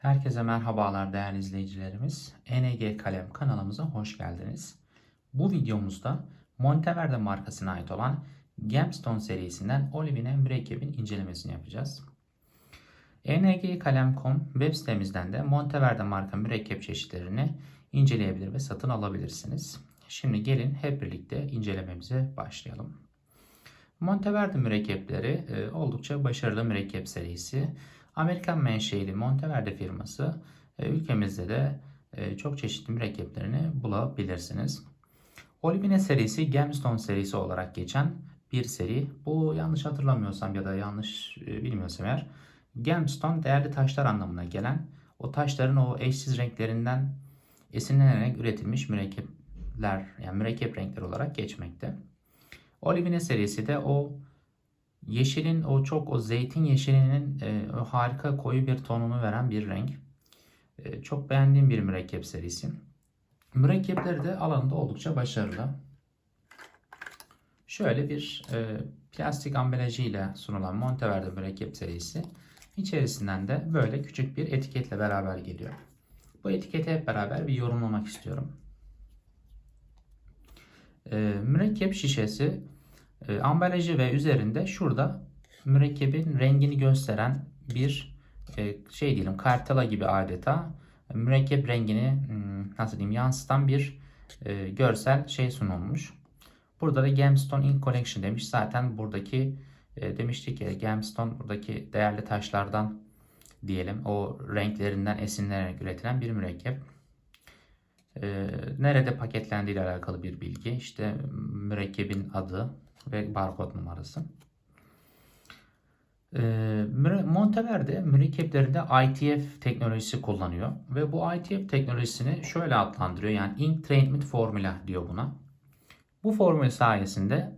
Herkese merhabalar değerli izleyicilerimiz. NG Kalem kanalımıza hoş geldiniz. Bu videomuzda Monteverde markasına ait olan Gemstone serisinden Olivine mürekkebin incelemesini yapacağız. ngkalem.com web sitemizden de Monteverde marka mürekkep çeşitlerini inceleyebilir ve satın alabilirsiniz. Şimdi gelin hep birlikte incelememize başlayalım. Monteverde mürekkepleri e, oldukça başarılı mürekkep serisi. Amerikan menşeili Monteverde firması e, ülkemizde de e, çok çeşitli mürekkeplerini bulabilirsiniz. Olivine serisi Gemstone serisi olarak geçen bir seri. Bu yanlış hatırlamıyorsam ya da yanlış bilmiyorsam eğer Gemstone değerli taşlar anlamına gelen o taşların o eşsiz renklerinden esinlenerek üretilmiş mürekkepler yani mürekkep renkleri olarak geçmekte. Olivine serisi de o yeşilin o çok o zeytin yeşilinin e, o harika koyu bir tonunu veren bir renk. E, çok beğendiğim bir mürekkep serisi. Mürekkepleri de alanında oldukça başarılı. Şöyle bir e, plastik ambalajıyla sunulan Monteverde mürekkep serisi. İçerisinden de böyle küçük bir etiketle beraber geliyor. Bu etiketi hep beraber bir yorumlamak istiyorum. E, mürekkep şişesi e, ambalajı ve üzerinde şurada mürekkebin rengini gösteren bir e, şey diyelim kartela gibi adeta mürekkep rengini hmm, nasıl diyeyim yansıtan bir e, görsel şey sunulmuş. Burada da Gemstone Ink Collection demiş. Zaten buradaki e, demiştik ya Gemstone buradaki değerli taşlardan diyelim o renklerinden esinlenerek üretilen bir mürekkep. E, nerede paketlendiği ile alakalı bir bilgi. İşte mürekkebin adı, ve barkod numarası. Ee, Monteverde mürekkeplerinde ITF teknolojisi kullanıyor ve bu ITF teknolojisini şöyle adlandırıyor yani Ink Treatment Formula diyor buna. Bu formül sayesinde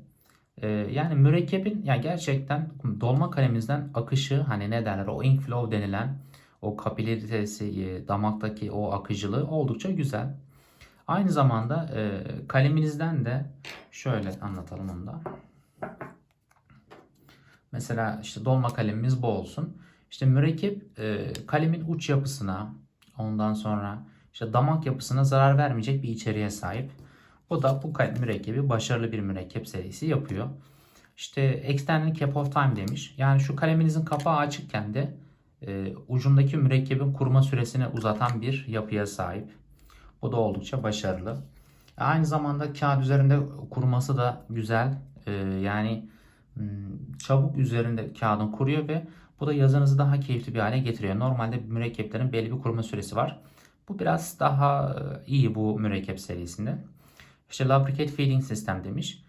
e, yani mürekkebin ya gerçekten dolma kalemimizden akışı hani ne derler o ink flow denilen o kapilaritesi e, damaktaki o akıcılığı oldukça güzel. Aynı zamanda e, kaleminizden de şöyle anlatalım onu da. Mesela işte dolma kalemimiz bu olsun. İşte mürekkep e, kalemin uç yapısına ondan sonra işte damak yapısına zarar vermeyecek bir içeriğe sahip. Bu da bu mürekkebi başarılı bir mürekkep serisi yapıyor. İşte extended cap of time demiş. Yani şu kaleminizin kapağı açıkken de e, ucundaki mürekkebin kuruma süresini uzatan bir yapıya sahip. Bu da oldukça başarılı. Aynı zamanda kağıt üzerinde kuruması da güzel. Ee, yani hmm, çabuk üzerinde kağıdın kuruyor ve bu da yazınızı daha keyifli bir hale getiriyor. Normalde mürekkeplerin belli bir kuruma süresi var. Bu biraz daha e, iyi bu mürekkep serisinde. İşte lubricate feeding sistem demiş.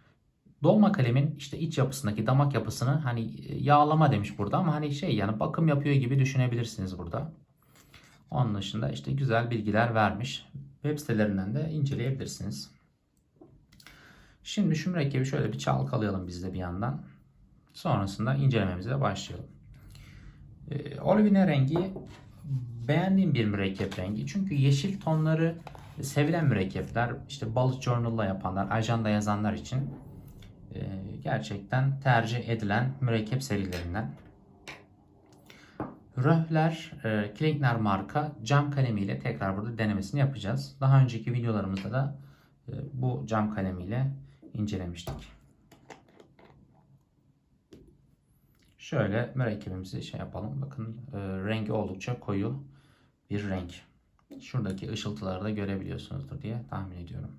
Dolma kalemin işte iç yapısındaki damak yapısını hani e, yağlama demiş burada ama hani şey yani bakım yapıyor gibi düşünebilirsiniz burada. Onun dışında işte güzel bilgiler vermiş. Web sitelerinden de inceleyebilirsiniz. Şimdi şu mürekkebi şöyle bir çalkalayalım biz de bir yandan. Sonrasında incelememize başlayalım. Ee, olivine rengi beğendiğim bir mürekkep rengi. Çünkü yeşil tonları sevilen mürekkepler, işte bullet journal'la yapanlar, ajanda yazanlar için e, gerçekten tercih edilen mürekkep serilerinden. Röhler e, Klinkner marka cam kalemiyle tekrar burada denemesini yapacağız. Daha önceki videolarımızda da e, bu cam kalemiyle incelemiştik. Şöyle mürekkebimizi şey yapalım. Bakın e, rengi oldukça koyu bir renk. Şuradaki ışıltıları da görebiliyorsunuzdur diye tahmin ediyorum.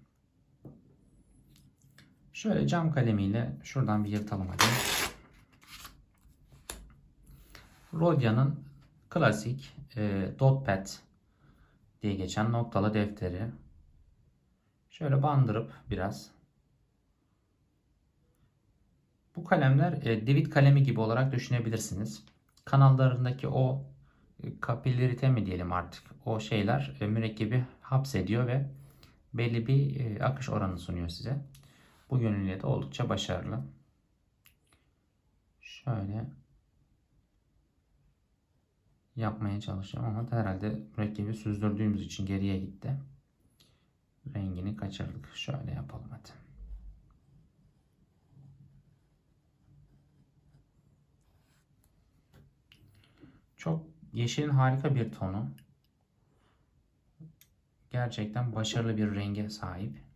Şöyle cam kalemiyle şuradan bir yırtalım hadi. Rodia'nın klasik e, Dotpad diye geçen noktalı defteri. Şöyle bandırıp biraz. Bu kalemler e, David kalemi gibi olarak düşünebilirsiniz. Kanallarındaki o e, kapillerite mi diyelim artık o şeyler e, mürekkebi hapsediyor ve belli bir e, akış oranı sunuyor size. Bu yönüyle de oldukça başarılı. Şöyle yapmaya çalışacağım ama herhalde mürekkebi süzdürdüğümüz için geriye gitti. Rengini kaçırdık. Şöyle yapalım hadi. Çok yeşilin harika bir tonu. Gerçekten başarılı bir renge sahip.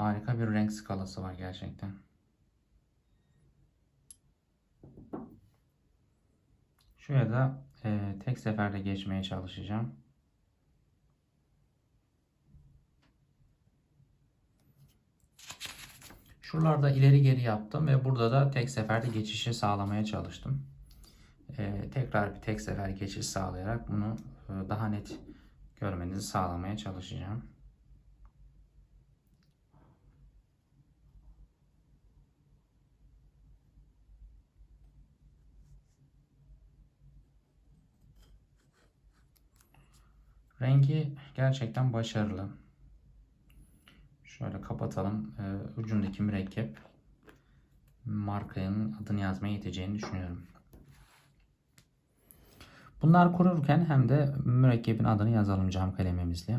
Harika bir renk skalası var gerçekten. Şuraya da e, tek seferde geçmeye çalışacağım. Şuralarda ileri geri yaptım ve burada da tek seferde geçişi sağlamaya çalıştım. E, tekrar bir tek sefer geçiş sağlayarak bunu e, daha net görmenizi sağlamaya çalışacağım. Rengi gerçekten başarılı. Şöyle kapatalım. Ee, ucundaki mürekkep markanın adını yazmaya yeteceğini düşünüyorum. Bunlar kururken hem de mürekkebin adını yazalım cam kalemimizle.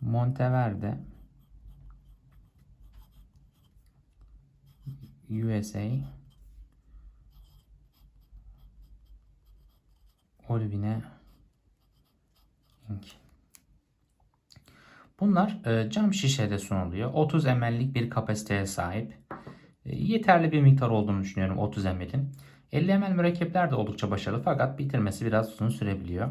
Monteverde USA Olvine Inc. Bunlar e, cam şişede sunuluyor. 30 ml'lik bir kapasiteye sahip. E, yeterli bir miktar olduğunu düşünüyorum 30 ml'in. 50 ml mürekkepler de oldukça başarılı fakat bitirmesi biraz uzun sürebiliyor.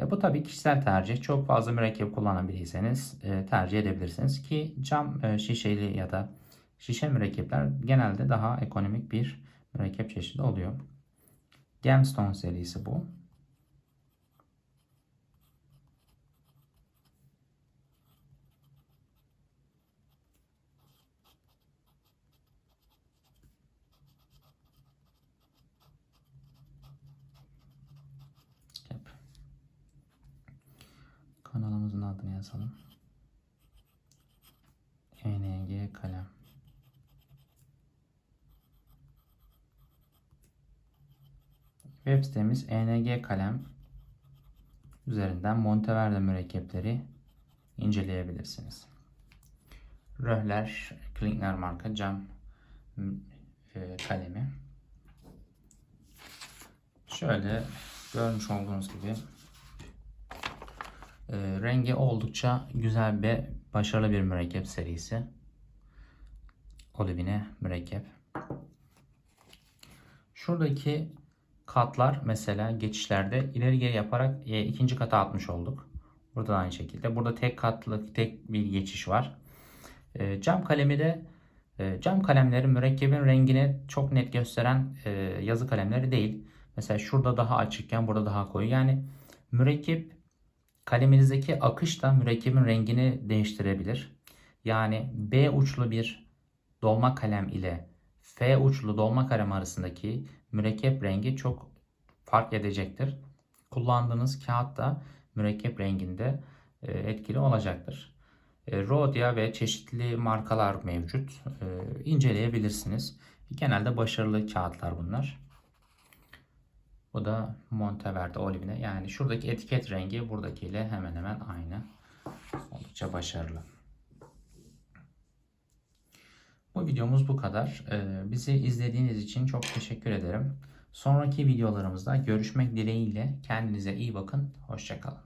E, bu tabii kişisel tercih. Çok fazla mürekkep kullanan biriyseniz e, tercih edebilirsiniz ki cam e, şişeli ya da şişe mürekkepler genelde daha ekonomik bir mürekkep çeşidi oluyor. Gemstone serisi bu. Kanalımızın adını yazalım. ENG kalem. Web sitemiz ENG kalem üzerinden Monteverde mürekkepleri inceleyebilirsiniz. Röhler Klinkner marka cam e, kalemi. Şöyle görmüş olduğunuz gibi e, rengi oldukça güzel ve başarılı bir mürekkep serisi. Olivine mürekkep. Şuradaki katlar mesela geçişlerde ileri geri yaparak e, ikinci kata atmış olduk. Burada da aynı şekilde. Burada tek katlı tek bir geçiş var. E, cam kalemi de e, cam kalemleri mürekkebin rengini çok net gösteren e, yazı kalemleri değil. Mesela şurada daha açıkken burada daha koyu. Yani mürekkep Kaleminizdeki akış da mürekkebin rengini değiştirebilir. Yani B uçlu bir dolma kalem ile F uçlu dolma kalem arasındaki mürekkep rengi çok fark edecektir. Kullandığınız kağıt da mürekkep renginde e, etkili olacaktır. E, Rhodia ve çeşitli markalar mevcut. E, inceleyebilirsiniz. Genelde başarılı kağıtlar bunlar. Bu da Monteverde Olivine. Yani şuradaki etiket rengi buradakiyle hemen hemen aynı. Oldukça başarılı. Bu videomuz bu kadar. Ee, bizi izlediğiniz için çok teşekkür ederim. Sonraki videolarımızda görüşmek dileğiyle kendinize iyi bakın. Hoşçakalın.